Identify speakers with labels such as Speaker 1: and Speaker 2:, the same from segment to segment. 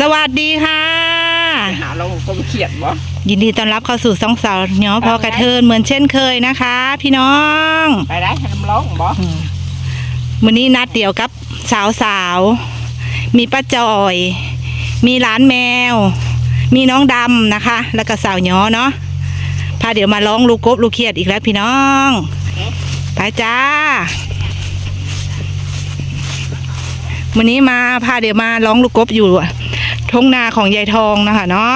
Speaker 1: สวัสดีค่ะ
Speaker 2: หาลงต้มเขียดบ่
Speaker 1: ยินดีต้อนรับเข้าสู่สองสาวเนาะพอกระเทินเหมือนเช่นเคยนะคะ พี่น้อง
Speaker 2: ไปได้ให้น้ำร้องบ่
Speaker 1: วันนี้นัดเดียวกับสาวสาวๆมีป้าจอย มีหลานแมว มีน้องดำนะคะ แล้วก็สาวย้อเนาะพาเดี๋ยวมาร้องลูกกบลูกเขียดอีกแล้วพี่น้องไปจ้าวันนี้มาพาเดี๋ยวมาร้องลูกกบอยู่ ทงนาของยายทองนะคะเนาะ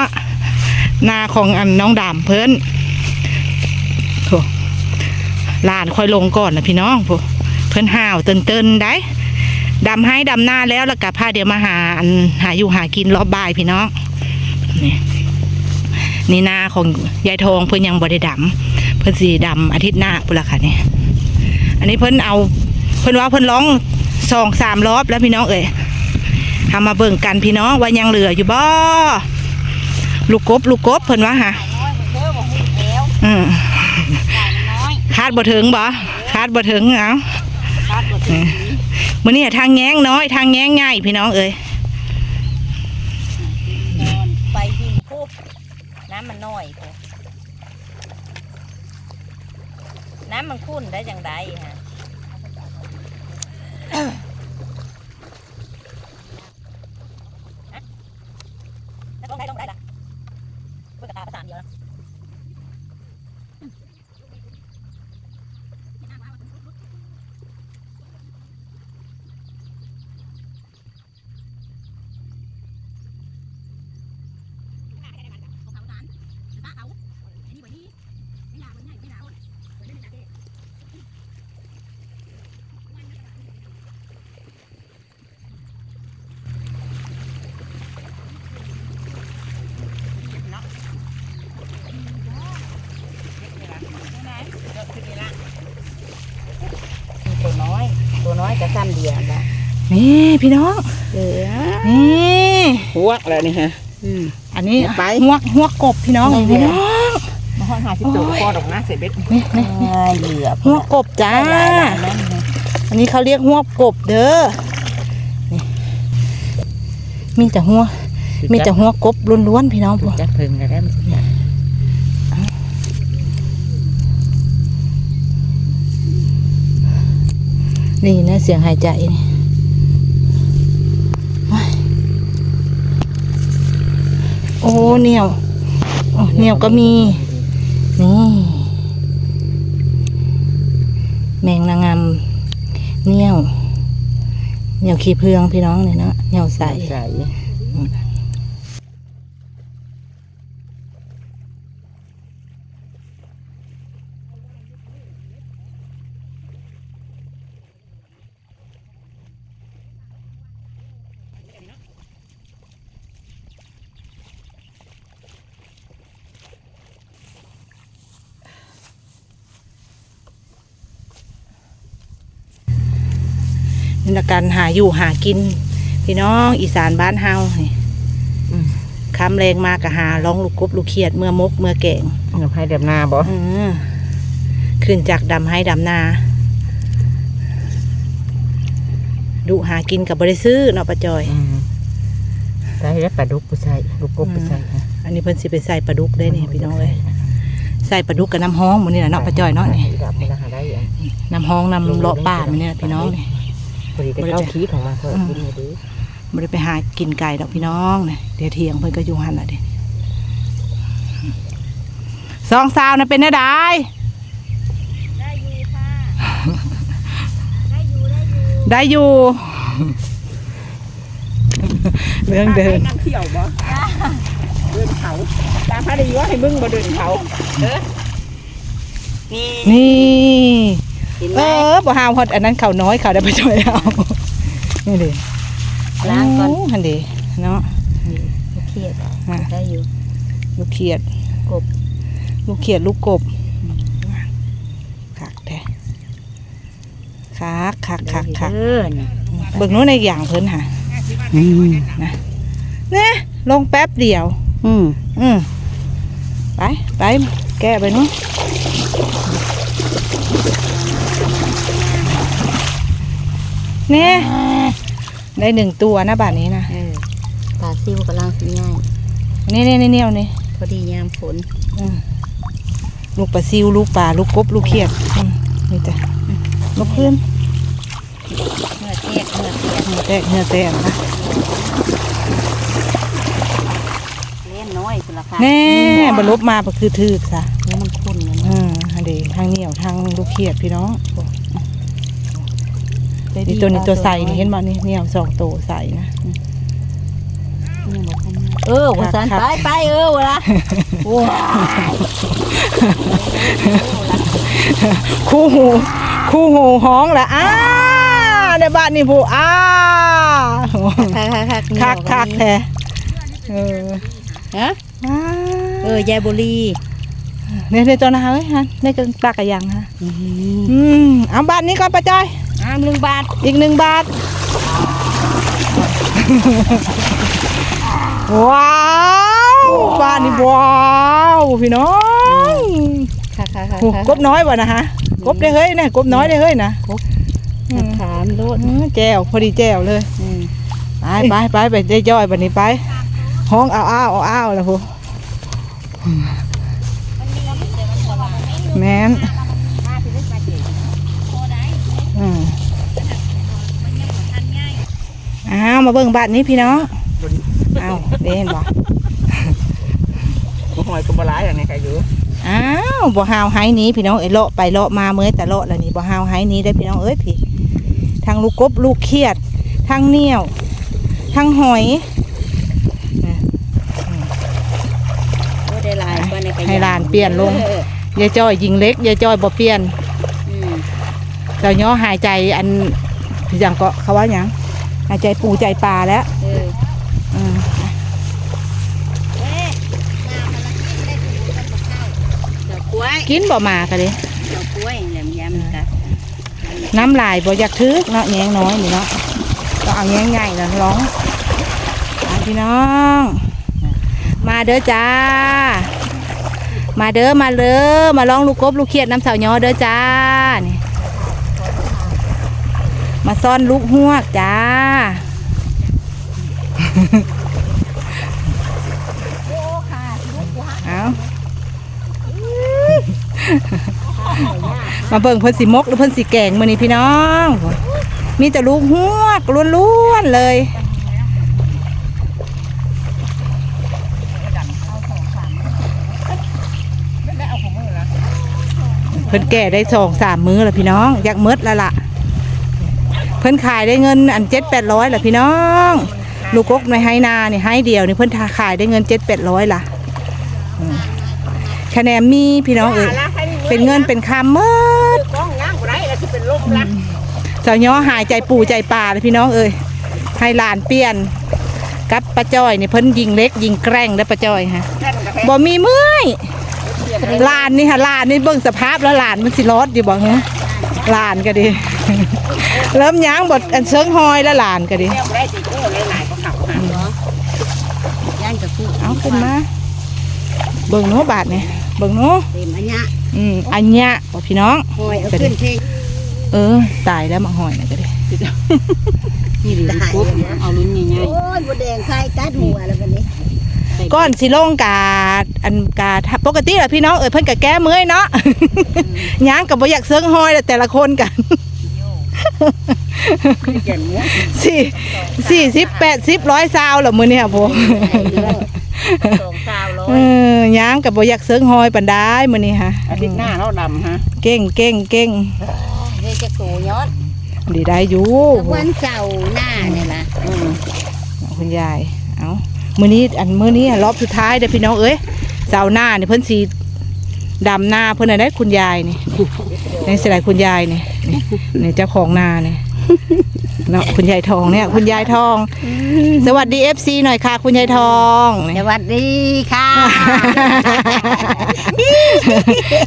Speaker 1: นาของอันน้องดำเพิ่นโถหลานค่อยลงก่อนนะพี่น้องพเพิ่นห่าวเตินๆได้ดำให้ดำหน้าแล้วแล้วก็พาเดี๋ยวมาหาอันหาอยู่หากินรอบบ่ายพี่น้องนี่นี่นาของยายทองเพิ่นยังบ่ได้ดำเพิ่นสีดำอาทิตย์หน้าพุ่ละค่ะนี่อันนี้เพิ่นเอา เพิ่นว่าเพิ่นร้องสองสามรอบแล้วพี่น้องเอ่ย ทำมาเบิ่งกันพี่น้องว่ายังเหลืออยู่บ่ลูกกบลูกกบเพิ่นว่าค่ะ
Speaker 2: น้อยเด้อบ่ฮู้แล้ว
Speaker 1: อืม
Speaker 2: น้อย
Speaker 1: คาดบ่ถึงบ่คาดบ่ถึงเอา
Speaker 2: คาดบ่ถึง
Speaker 1: มื่อนี้ทางแง้งน้อยทางแง้งง่ายพี่น้องเอ้ย
Speaker 2: นอนไปหินปุ๊บน้ำมันน้อยพอน้ำมันขุ่นได้จังไดฮะแล้วต้องได้ต้องได้ล่ะเพื่อกระตาประสานเดียวนะ ตัวน้อย ตัวน้อยจะซ้ำเดียวละ
Speaker 1: นี่พี่น้อง
Speaker 2: เหลือ
Speaker 1: นี่
Speaker 2: หวกแล้วนี่ฮะ
Speaker 1: อันนี้
Speaker 2: ไป
Speaker 1: หัวกหัวกกบพี่น้อง
Speaker 2: นี่
Speaker 1: พี่น้อง
Speaker 2: มาห้องหาสิบตัวคอดอกนะเสร็จเบ็ด
Speaker 1: นี่นี่
Speaker 2: เหลือ
Speaker 1: หัวกกบจ้า อันนี้เขาเรียกหัวกกบเด้อนี่มีแต่หัวมีแต่หัวกบล้วนๆพี่น้องพวก
Speaker 2: จะพึ่งกันได้มันจะ
Speaker 1: นี่นะเสียงหายใจนี่ว้ายโอ้เหนียวโอ้เหนียวก็มี นี่ แมงนางงามเหนียวเหนียวขี้เพืองพี่น้องเนี่ยเนาะเหนียวใส
Speaker 2: ใส
Speaker 1: นี่ละการหาอยู่หากิน พี่น้องอีสานบ้านเฮานี่คำแรงมากกะหาร้องลูกกบลูกเขียดเมื่อมกเมื่อแกง
Speaker 2: เงินให้เดือบนาบ่
Speaker 1: อืมขึ้นจากดำให้ดำนาดูหากินกับบริซื้อเนาะป้าจอย
Speaker 2: ใส่แล้วปลาดุกผู้ใส่ลูกกบผู้ใส่
Speaker 1: อันนี้เพิ่นสิไปใส่ปลาดุกได้นี่พี่น้องเลยใส่ปลาดุกกับน้ำฮ้องหมันนี่แหละเนาะป้าจอยเนาะนี่
Speaker 2: ดับมันหาได้ยัง
Speaker 1: น้ำฮ้องน้ำเลาะป่ามันนี่แหละพี่น้องนี่
Speaker 2: พอดีได้เข้าคีของมาเพิ่มกินมาดี
Speaker 1: ไม่ได้ไปหากินไก่ดอกพี่น้องนี่เดี๋ยวเที่ยงเพิ่นก็อยู่หันละเดิสองสาวนะเป็นอะไร
Speaker 2: ได้อยู่ค่ะได้อยู่ได้อยู่
Speaker 1: ได้อยู่เรื่องเดิน
Speaker 2: น้ำเที่ยวบ่เดินเขาตามพระดีว่าให้มึงบ่เดินเขาเออนี่
Speaker 1: นี่
Speaker 2: เห็นไห
Speaker 1: เอ
Speaker 2: ม
Speaker 1: อบ่หาวฮอดอันนั้นเขาน้อยเขาได้ไปช่วยเอานี่ดิ
Speaker 2: ล้างก่อน
Speaker 1: หันดิเนาะ
Speaker 2: เครียด
Speaker 1: อะ
Speaker 2: ได้อยู่
Speaker 1: ลูกเขียด
Speaker 2: กบ
Speaker 1: ลูกเขียดลูกกบคักแท้คักคักคักคัก
Speaker 2: เออนี่
Speaker 1: เบิ่งโน้นในอย่างเพิ่นค่ะ
Speaker 2: อืม
Speaker 1: เนี่ยลงแป๊บเดียว
Speaker 2: อืม
Speaker 1: อืมไปไปแก้ไปนู้น เนี่ยได้หนึ่งตัวนะบาทนี้นะ
Speaker 2: เออปลาซิวกำลังสิง่าย
Speaker 1: นี่นี่นี่เนี่ยนี่
Speaker 2: พอดียามฝน
Speaker 1: อืมลูกปลาซิวลูกปลาลูกกบลูกเขียดอืมนี่จ้ะลูกเพื่อน
Speaker 2: เมื่อเทศเมื่อเทศ
Speaker 1: เนื้อแตกเนื้อแตกนะ
Speaker 2: เล่นน้อยสุดละค่ะ
Speaker 1: แน่บรรลบมาก็คือถือกซะ
Speaker 2: แล้วมันคุ้นเงิน
Speaker 1: อืมอันเดีทางเหนียวทางลูกเขียดพี่น้อง นี่ตัวนี้ตัวใส่นี่เห็นบ่นี่เหนียวสองตัวใส่นะ
Speaker 2: เออวันสัน
Speaker 1: ครับ
Speaker 2: ไปไปเออวะละว้าย
Speaker 1: คู่หูคู่หูห้องละอ้าในบ้านนี่ผู้อ้า
Speaker 2: คักคักคัก
Speaker 1: คักคักแท้เออ
Speaker 2: ฮะ
Speaker 1: อ้า
Speaker 2: เออยายบุรี
Speaker 1: เนี่ยในตัวนะเฮ้ยฮะในกระตากกระยังฮะอืมเอาบาทนี้ก่อนป้าจ้อย
Speaker 2: อ้ามหนึ่งบาท
Speaker 1: อีกหนึ่งบาทว้าวบ้านนี่ว้าวพี่น้อง
Speaker 2: คักคักคัก
Speaker 1: โอ้กบน้อยบ่นะฮะกบได้เฮ้ยนะกบน้อยได้เฮ้ยนะ
Speaker 2: คักขามโลด
Speaker 1: อืมแจวพอดีแจวเลย
Speaker 2: อืม
Speaker 1: ไปไปไปไปได้ย่อยบันนี้ไป ห้องอ้าวอ้าวอ้าวอ้าวแล้วพูแม่นอืมอ้าวมาเบิ่งบ้านนี้พี่น้องอ้าวเด่นบ่
Speaker 3: บ่หอยก็บ่หลายอย่างนี้ใครอยู่
Speaker 1: อ้าวบ่ฮาวไห้หนี้พี่น้องเอ้ยเลาะไปเลาะมาเมื่อยแต่เลาะแล้วนี่บ่ฮาวไห้หนี้ได้อพี่น้องเอ้ยพี่ทางลูกกบลูกเขียดทางเหนียวทางหอย
Speaker 2: โอ้ได้หลายกว่าในกระ
Speaker 1: ให้หลานเปลี่ยนลง
Speaker 2: เออ ยา
Speaker 1: ยจ้อยยิงเล็กยายจ้อยบ่เปลี่ยน
Speaker 2: อืม
Speaker 1: เจ้าย่อหายใจอันพี่ยังก็เขาว่าหยังหายใจปูใจปลาแล้ว
Speaker 2: เออ
Speaker 1: อืม
Speaker 2: ดอกกล้วย
Speaker 1: กินบ่มากันเลย
Speaker 2: ดอกกล้วยแหลมยำกัน
Speaker 1: น้ำลายบ่อยากทึกเนาะแยงน้อยนี่เนาะก็เอาแยงใหญ่แล้วร้องอะพี่น้อง มาเด้อจ้า มาเด้อมาเด้อมาลองลูกกบลูกเขียดน้ำสาวย่อเด้อจ้านี่มาซ่อนลูกหวกจ้า เอามาเบิ่งเพิ่นสิมกหรือเพิ่นสิแกงมือนี้พี่น้อง มีแต่ลูกหวกล้วนๆเลย เพิ่นแก่ได้สองสามมื้อล้วพี่น้อง อยากหมดแล้วล่ะเพิ่นขายได้เงินอันเจ็ดแปดร้อยละพี่น้อง ลูกกกในไฮนาเนี่ยไฮเดียวนี่เพิ่นขายได้เงินเจ็ดแปดร้อยล่ะคะแนนมีพี่น้องเอ้ยเป็นเงินเป็นคำมิด
Speaker 3: ต้องย่างบ่ได้แล้วสิเสา
Speaker 1: วย้อหายใจปู่ใจป่าเลยพี่น้องเอ้ยให้หลานเปลี่ยนกับป้าจ้อยเนี่ยเพิ่นยิงเล็กยิงแกล้งได้อป้าจ้อยฮะ
Speaker 3: แค่นกาแฟ
Speaker 1: บ่มีเมื่อย ลานนี่ค่ะหลานนี่เบิ่งสภาพแล้วหลานมันสิรอดอยู่บ่ฮะหลานก็ดี เริ่มย้างบดอันเชิงหอยแล้วหลานก็ดี
Speaker 3: แม่บ่ได้สิโก้เลยหลายก็ขับหา
Speaker 2: ย่านกับคู่
Speaker 1: เอาขึ้นมาเบิ่งโน้บาทนี่เบิ่งโน้
Speaker 2: เต็มอันเนี้ย
Speaker 1: อืมอันเนี้ยบ่พี่น้อง
Speaker 2: หอยเอาขึ้นเท
Speaker 1: เออตายแล้วมาหอยน่ะก็ดี
Speaker 2: นี่หรือปุ๊บเอาลุ้นง่ายๆโอ้ยบดแดงคลายกัดหัวแล้วกันนี้
Speaker 1: ก้อนสิลงกาอันกาปกติแหละพี่น้องเอ้ยเพิ่นก็แก้เมื่อยเนาะย้างก็บ่อยากเซิงหอยแล้วแต่ละคนกัน
Speaker 3: แก่นม้วน
Speaker 1: สี่สี่สิบแปดสิบร้อยซาวเหรอมือเนี่ยผม
Speaker 2: สองสาวร้อ
Speaker 1: เอยอย่างกับบอยากเซิงหอยปันได้มือนี้ฮะ
Speaker 3: อาทิตย์หน้าเราดำฮะ
Speaker 1: เก่งเก่งเก่ง
Speaker 2: เดี๋ยวจะโกยอด
Speaker 1: ดีได้อยู่
Speaker 2: วันเสาร์หน้าเนี่ยล่ะ
Speaker 3: อืม
Speaker 1: คุณยาย เอา มือนี้อันมือนี้รอบสุดท้ายเด้อพี่น้องเอ้ยเสาร์หน้านี่เพิ่นสีดำหน้าเพิ่นน่ะได้คุณยายนี่ในสไลด์คุณยายนี่นี่นี่เจ้าของนานี่เนาะคุณยายทองเนี่ย คุณยายทอง สวัสดีเอฟซีหน่อยค่ะ คุณยายทองนี่
Speaker 2: สวัสดีค่ะ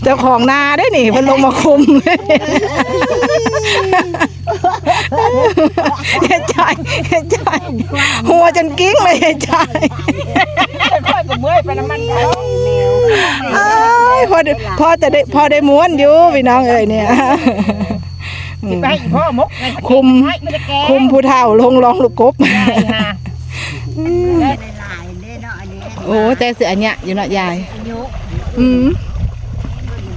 Speaker 1: เจ้าของนาได้หนิเพิ่นลงมาคุม เฮ็ดใจเฮ็ดใจหัวจนกิ้งเลยเฮ็ดใจ
Speaker 3: ค่อยก็เมื่อยไปน้ำมันเขา
Speaker 1: เอ้ยพอได้พอจะได้พอได้ม้วนอยู่พี่น้องเอ้ยเนี่ย
Speaker 3: สิไปให้อีพ่อมก
Speaker 1: คุม
Speaker 3: ให้มันจะแก่
Speaker 1: คุมผู้เฒ่าลงรองลูกกบ
Speaker 3: ได้ฮะ
Speaker 2: หลายเด้เนาะอันนี้
Speaker 1: โอ้แต่เสืออันเนี้ยอยู่เนาะยาย
Speaker 2: ยก
Speaker 1: อืม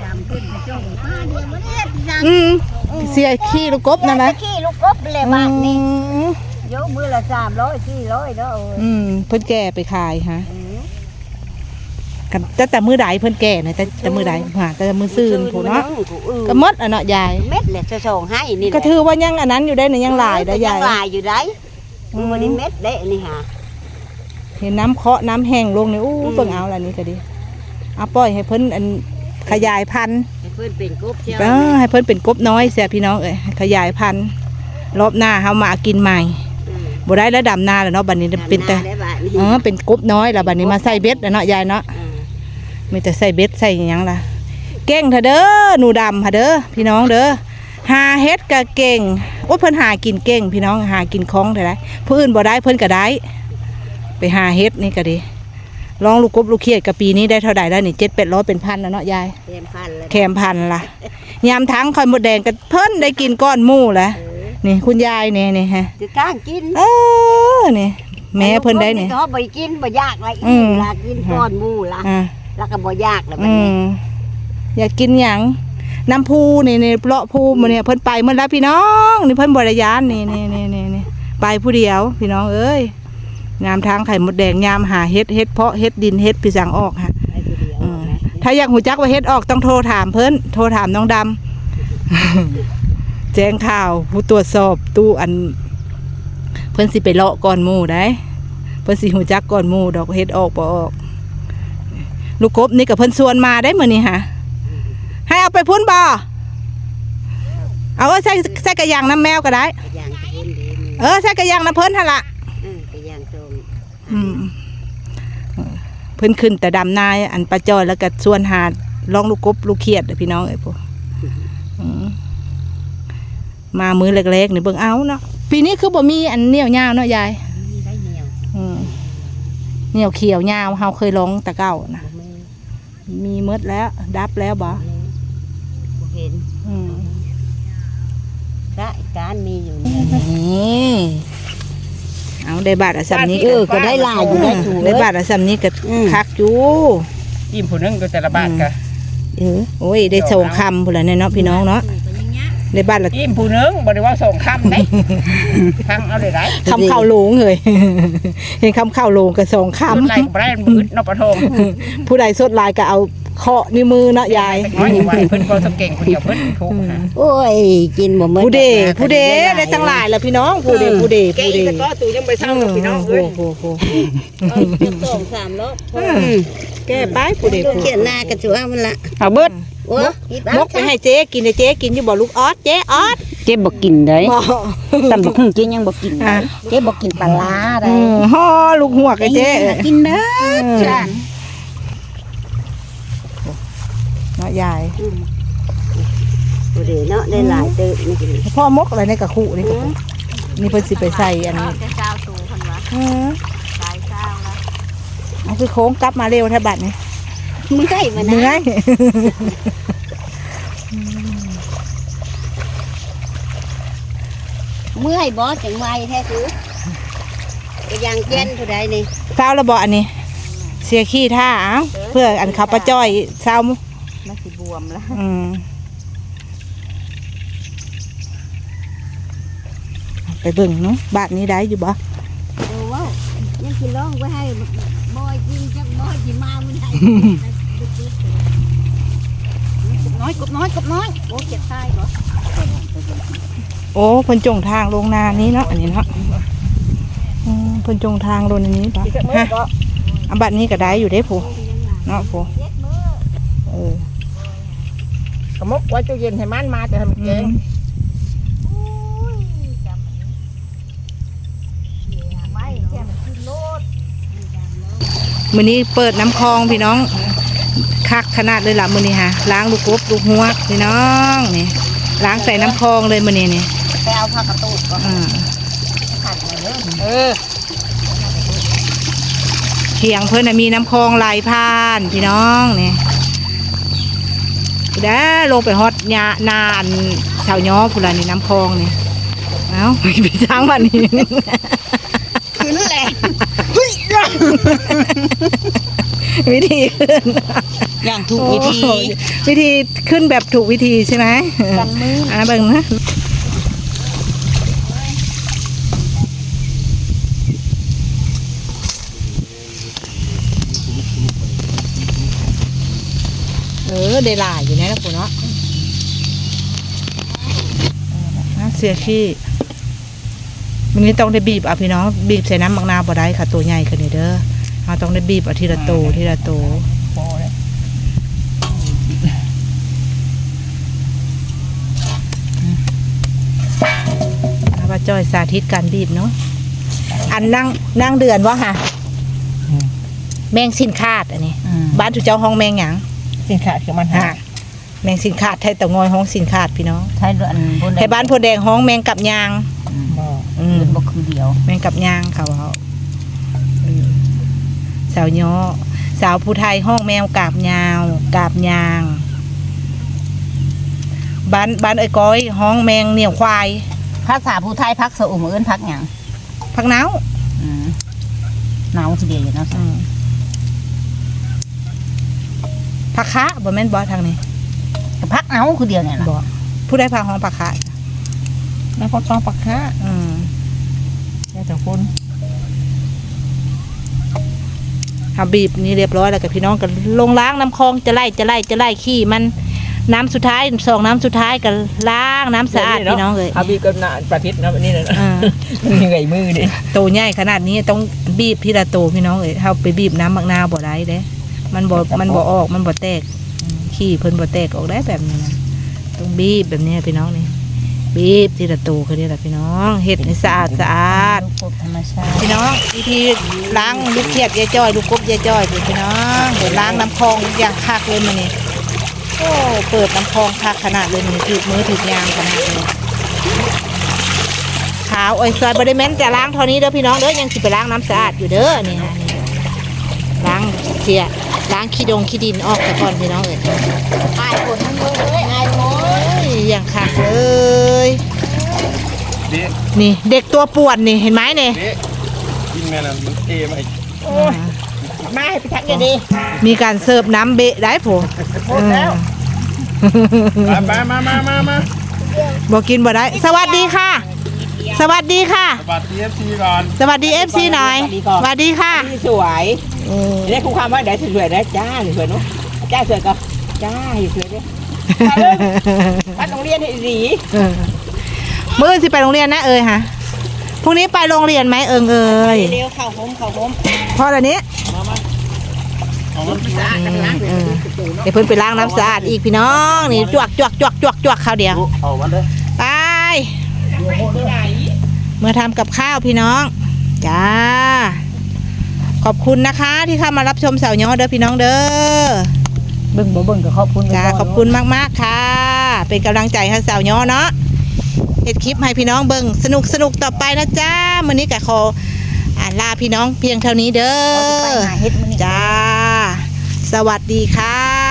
Speaker 2: ดำขึ้นกระจงมาเดียวมันเฮ็ดจัง
Speaker 1: อืม เสียขี้ลูกกบนั่นนะ
Speaker 2: ขี้ลูกกบเลยบ้านนี้
Speaker 1: อืม
Speaker 2: ยกมือละ300 400เด้อ
Speaker 1: อืมเพิ่นแก่ไปขายฮะกันแต่แต่มือใดเพิ่นแก่นะแต่แต่มือใดหาแต่มือซื่นผู้เนาะก็หมดอะเนาะยาย
Speaker 2: เม็ดเลยจะส่งให้นี่
Speaker 1: ก็ถือว่ายังอันนั้นอยู่ได้เนี่ยยังหลายได้ยาย
Speaker 2: ยังหลายอยู่ได้มือวันนี้เม็ดเด้นี่ฮะ
Speaker 1: เห็นน้ำเคาะน้ำแห้งลงนี่อู้เบิ่งเอาล่ะนี่ก็ดีเอาปล่อยให้เพิ่นอัน ขยายพันธุ์
Speaker 2: ให้เพื่อนเป็นกบเจ้า
Speaker 1: เออให้เพิ่นเป็นกบน้อยเสียพี่น้องเอ้ยขยายพันธุ์รอบหน้าเฮามากินใหม่บ่ได้แล้วดำนาแล้วเนาะบัดนี้เป็นแต่
Speaker 2: ได้บ้านนี้
Speaker 1: เออเป็นกบน้อยแล้วบัดนี้มาใส่เบ็ดแล้วเนาะยายเนาะมีแต่ใส่เบ็ดใส่หยังล่ะเก่งเถอะเด้อหนูดำค่ะเด้อพี่น้องเด้อหาเฮ็ดก็เก่งโอ้ยเพิ่นหากินเก่ง พี่น้องหากินของได้ได้ผู้อื่นบ่ได้เพิ่นก็ได้ ไปหาเฮ็ดนี่ก็ดี ลองลูกกบลูกเขียดกับปีนี้ได้เท่าใดแล้วนี่เจ็ดเป็ดร้อยเป็นพันแล้วเนาะยาย
Speaker 2: เตรียมพันเลย
Speaker 1: แคมพันล่ะยามทั้งคอยหมดแดงกันเพิ่นได้กินก้อนหมู่แหละนี่คุณยายนี่นี่ฮะ
Speaker 2: จะก้างกิน
Speaker 1: เออนี่แม่เพิ่นได้นี่
Speaker 2: เขาบ่กินบ่ยากไร
Speaker 1: อื
Speaker 2: อี
Speaker 1: ม
Speaker 2: ลากินก้อนหมูละ
Speaker 1: อ่า
Speaker 2: แล้วก็บ่ยากแล้วบัด
Speaker 1: อื
Speaker 2: นี้
Speaker 1: มอยากกินหยังน้ำพูนี่นี่เลาะพูมาเนี่ยเพิ่นไปเมื่อแล้วพี่น้องนี่เพิ่นบริยานนี่นี่นี่นี่นี่ไปผู้เดียว พี่น้องเอ้ย ยามทางไข่มดแดงยามหาเฮ็ดเฮ็ดเพาะเฮ็ดดินเฮ็ดพี่สังออกฮะ
Speaker 2: ไปผู้เดียว
Speaker 1: อืมถ้าอยากหูจักว่าเฮ็ดออกต้องโทรถามเพิ่นโทรถามน้องดำ แจ้งข่าวผู้ตรวจสอบตู้อัน เพิ่นสิไปเลาะก่อนหมู่ได้เพิ่นสิหูจักก่อนหมู่ดอกเฮ็ดออกบ่ออก ลูกกบนี่กับเพิ่นชวนมาได้มื้อนี้ฮะให้เอาไปพุ่นบ่เอาไว้ใส่ใส่กระยางน้ำแมวก็ได้
Speaker 2: ก็ย่างตะเวนดีนี่
Speaker 1: เออใส่กระยางน้ำเพิ่นหั่นล่ะ
Speaker 2: เออก็ย่างตรง
Speaker 1: อืม เพิ่นขึ้นแต่ดำนายอันปลาจอยแล้วก็ส่วนหาดลองลูกกบลูกเขียดเด้อพี่น้องเอ้ยพวกอืมมามือเล็กๆนี่เบิ่งเอาเนาะปีนี้คือบ่มีอันเหนียวยาวเนาะยาย
Speaker 2: มีได้เหนียว
Speaker 1: อืมเหนียวเขียวยาวเฮาเคยลองแต่เก่านะ
Speaker 2: บ่มี
Speaker 1: มีหมดแล้ว ดับแล้วบ่
Speaker 2: บ่เห็น
Speaker 1: อืม
Speaker 2: ได้การมีอยู่นี่
Speaker 1: นี่ เอาได้บาทอะสำนี้
Speaker 2: เออก็ได้หลายอยู่ได้ถูก
Speaker 1: ได้บาทอะสำนี้ก็
Speaker 2: อืม
Speaker 1: คักอยู่
Speaker 3: อิ่มผู้หนึงก็แต่ละบาทกะ
Speaker 2: เออ
Speaker 1: โอ้ยได้ส่งคำพุ่นละเนี่ยเนาะพี่น้องเนาะได้บาทละ
Speaker 3: อิ่มผู้หนึงบ่ได้ว่าส่งคำไหนทั้งเอาเลยได้
Speaker 1: คำเข้าโหลงเลยเห็นคำเข้าโหลงก็ส่งค
Speaker 3: คำไรบ่ได้มืดเนอกประทงำ
Speaker 1: ผู้ใดสดลายก็เอา เคาะนิ้วมือเนาะยาย
Speaker 3: น้อยอยู่ว่าเพิ่นก็สเก่งคนเดียวเพิ่นทุกข์นะ
Speaker 2: โอ้ยกินบ่หมด
Speaker 1: ผู้เด
Speaker 2: ดอกนะ
Speaker 1: ผู้เดได้ตั้งหลายแล้วพี่น้องผู้เดผู้เด
Speaker 3: แก
Speaker 1: ผู้
Speaker 3: อี
Speaker 1: เด
Speaker 3: กก็ตูยังไปเศร้ากับพี่น้องเอ้ย
Speaker 1: โอ้โห
Speaker 2: เออจะสองสามรอบ
Speaker 1: แก้ไปผู้เด
Speaker 2: ลูก
Speaker 1: ผู้
Speaker 2: เขียนหน้ากระชัวมันละ
Speaker 3: เอาเบิด
Speaker 2: โอ้ย
Speaker 1: มกไปให้เจ๊กินเลยเจ๊กินอยู่บ่ลูกออสเจ๊ออส
Speaker 4: เจ๊บอกกินได้
Speaker 1: บ่
Speaker 4: ตำบักหุ่งเจ๊ยังบอกกิน
Speaker 1: อะ
Speaker 4: เจ๊บอกกินปลาร้าได้
Speaker 1: อืมห่อลูกหัวกไอ้เจ๊เออ
Speaker 4: กินเด้อ
Speaker 1: เนาะยาย
Speaker 2: ผู้เดเนาะได้หลายเติบนี่กิน
Speaker 1: พ่อมกอะไรในกระคุนี่กระคุนี่เพิ่นสิไปใส่อันนี้
Speaker 2: เจ้าตูคนวะ
Speaker 1: เออ
Speaker 2: สายเจ้าละ
Speaker 1: เอาคือโค้งกลับมาเร็วแทบบัดนี่
Speaker 2: มึงได้มา
Speaker 1: เมื่
Speaker 2: นะ
Speaker 1: อย
Speaker 2: เมื่อยบ่จังไวแท้คือก็ยังเจนผู้ใดนี่
Speaker 1: เศร้าแล้วบ่อันนี้ เสียขี้ท่าเอ้าเพื่ออันเขาปลาจ้อยเศร้า
Speaker 2: มันสิบ วมละ
Speaker 1: อืมไปเบิ่งเนาะบาทนี้ได้อยู่บ่
Speaker 2: โอ้ว้าวยังสิร้องไว้ให้บอยกินจักบอยสิมามื้อใด
Speaker 4: น้อยกบน้อยกบน้อย
Speaker 2: โอ้เจ็บท้ายบ่
Speaker 1: โอ้เพิ่นจงทางลงนานี้เนาะอันนี้เนาะอืมเพิ่นจงทางลงอันนี้ปะฮะอันบัดนี้ก็ได้อยู่เด้ผู้เนาะผู้เออ
Speaker 3: กระมกไว้ตู้เย็นให้มันมาแต่ทำแกง
Speaker 2: ไม่แค่มันกินโลด
Speaker 1: มื้อนี้เปิดน้ำคลองพี่น้อง คักขนาดเลยล่ะมื้อนี้ฮะล้างลูกกบลูกหัวกพี่น้องนี่ล้างใส่น้ำคลองเลยมื้อนี้นี่
Speaker 2: ไปเอาผ้ากระตูดก่อน
Speaker 1: อ่า
Speaker 2: ขัดเลยเด้อ
Speaker 3: เออ
Speaker 1: เถียงเพิ่นน่ะมีน้ำคลองไหลผ่านพี่น้องนี่ เด้อลงไปฮอดยานาอันชาวย้อพุ่นล่ะนี่น้ำคลองนี่เอ้าไปช้างมันนี่
Speaker 2: คือนั่นแหละ
Speaker 1: วิธีขึ้น
Speaker 4: อย่างถูกวิธี
Speaker 1: โอ้ยวิธีขึ้นแบบถูกวิธีใช่ไหม
Speaker 4: กันมือ
Speaker 1: อ่าเบิ่งนะ เออได้หลายอยู่นะนะปู่เนาะอะเสียขี้มันนี้ต้องได้บีบอะพี่น้องบีบใส่น้ำมักนาวบ่ได้ค่ะตัวใหญ่ค่ะนี่เด้อเราต้องได้บีบเอาทีละโตวทีละโตว
Speaker 3: พอแล้ว
Speaker 1: เอาว่าจ้อยสาธิตการบีบเนาะอันนั่งนั่งเดือนวะค่ะ แมงสินคาดอันนี้ บ้านถูกเจ้าห้องแมงหยัง
Speaker 3: สินค้าคือมันหา
Speaker 1: ฮะแมงสินคาดไทยเต่างอยห้องสินคาดพี่น้อง
Speaker 4: ไทยอันบน
Speaker 1: ไทยบ้านโพธิ์แดงห้องแมงกับยาง
Speaker 3: บ่
Speaker 1: อืม
Speaker 4: เดินบ่คือเดียว
Speaker 1: แมงกับยางเขาเอาอืมสาวย้อสาวผู้ไทยห้องแมวกาบยาวกาบยาง บ้านบ้านไอ้ก้อยห้องแมงเหนียวควาย
Speaker 4: ภาษาผู้ไทยพักสะอุ่มเอิ้นพักหยัง
Speaker 1: พักหนาว
Speaker 4: อืมหนาวคือเดียวอยู่เนาะ
Speaker 1: อืมพักคะบ่แม่นบ่ทางนี้
Speaker 4: แต่พักหนาวคือเดียวเนี่ยนะ
Speaker 1: บ่ผู้ได้พาห้องพักคะ
Speaker 3: แล้วก็ต้องปักค้า
Speaker 1: อืม
Speaker 3: แล้วแต่คน
Speaker 1: ทำบีบนี่เรียบร้อยแล้วกับพี่น้องกันลงล้างน้ำคลองจะไล่จะไล่จะไล่ขี้มันน้ำสุดท้ายสองน้ำสุดท้ายกันล้างน้ำสะอาดพี่น้องเลย
Speaker 3: อาบีก็น่าประทิษนะนี่นะ
Speaker 1: อ่า
Speaker 3: มันเหนื่อยมือดิ
Speaker 1: โตใหญ่ขนาดนี้ต้องบีบพี่ละโตพี่น้องเอ้ยเอาไปบีบน้ำมักนาวบ่ได้เด้ มันบ่มันบ่ออกมันบ่แตกอืมขี้เพิ่นบ่แตกออกได้แบบนี้นะต้องบีบแบบนี้พี่น้องนี่บีบทีละโตคือนี่แหละพี่น้องเฮ็ดให้สะอาดสะอาด
Speaker 4: ลูกกบธรรมชาติ
Speaker 1: พี่น้องวิธีล้างลูกเทียบยายจ้อยลูกกบยายจ้อยดิพี่น้องเดี๋ยวล้างน้ำคลองอย่างคักเลยมันนี่โอ้เปิดน้ำคลองคักขนาดเลยมันถือมือถือยางขนาดเลยขาวอ้อยซอยบริเมนจะล้างเท่านี้เด้อพี่น้องเด้อยังสิไปล้างน้ำสะอาดอยู่เด้อนี่ฮะนี่ ล้างเสียล้างขี้ดงขี้ดินออกแต่ก่อนพี่น้องเอ้ย
Speaker 4: อายคนทั้งเลยเอ้ยอายหมด
Speaker 1: โอ้ยอย่างคักเลย
Speaker 5: เด็ก
Speaker 1: นี่เด็กตัวป่วนนี่เห็นไหมเนี่ย
Speaker 5: เด็กกินแม่นั่นมันเทมาอีก
Speaker 3: โอ้ยมาให้ไปทักอย่างดี
Speaker 1: มีการเสิร์ฟน้ำเบะได้ผม
Speaker 3: หมดแล้ว
Speaker 5: มามามามามามา
Speaker 1: บอกกินบ่ได้ สวัสดีค่ะ สวัสดีค่ะ
Speaker 5: สวัสดีเอฟซีก่อน
Speaker 1: สวัสดีเอฟซีหน่อยสวัสดีค่ะ
Speaker 3: นี่สวยได้คู่ความว่าได้สวยๆนะจ้าสวยๆเนาะจ้าสวยก็จ้าสวยด้วยพัดโรงเรียนให้ดี
Speaker 1: เออมื่อสิไปโรงเรียนนะเอ่ยฮะพรุ่งนี้ไปโรงเรียนไหมเอิงเอ่ย
Speaker 4: เร็วเข้าโฮมเข้าโฮม
Speaker 1: พอแล้วนี้
Speaker 5: เอามัน
Speaker 3: สะอาดกันล้าง
Speaker 1: เออเดี๋ยวเพิ่นไปล้างน้ำสะอาดอีกพี่น้องนี่จวกจวกจวกจวกจวกข้าวเดียว
Speaker 5: เอามันเลย
Speaker 1: ไปเมื่อทำกับข้าวพี่น้อง จ้า ขอบคุณนะคะที่เข้ามารับชมสาวย้อเด้อพี่น้องเด้อ
Speaker 4: เบิ่งบ่เบิ่งก็ขอบคุณ
Speaker 1: จ้าขอบคุณมากๆค่ะ เป็นกำลังใจให้สาวย้อเนาะเฮ็ดคลิปให้พี่น้องเบิ่งสนุกสนุกต่อไปนะจ้ามื้อนี้ก็ขออ่าลาพี่น้องเพียงเท่านี้เด้
Speaker 4: เออไป
Speaker 1: อ
Speaker 4: หาเฮ็ดมื้อนี้
Speaker 1: จ้า สวัสดีค่ะ